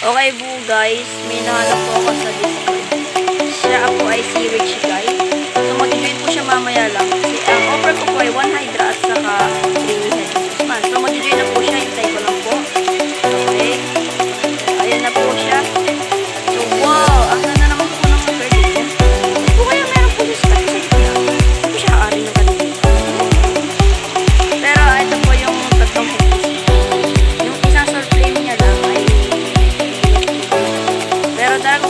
Okay po guys, may nahanap po ako sa Discord. Siya po ay si Rich Guy. So mag-join po siya mamaya lang. 짧은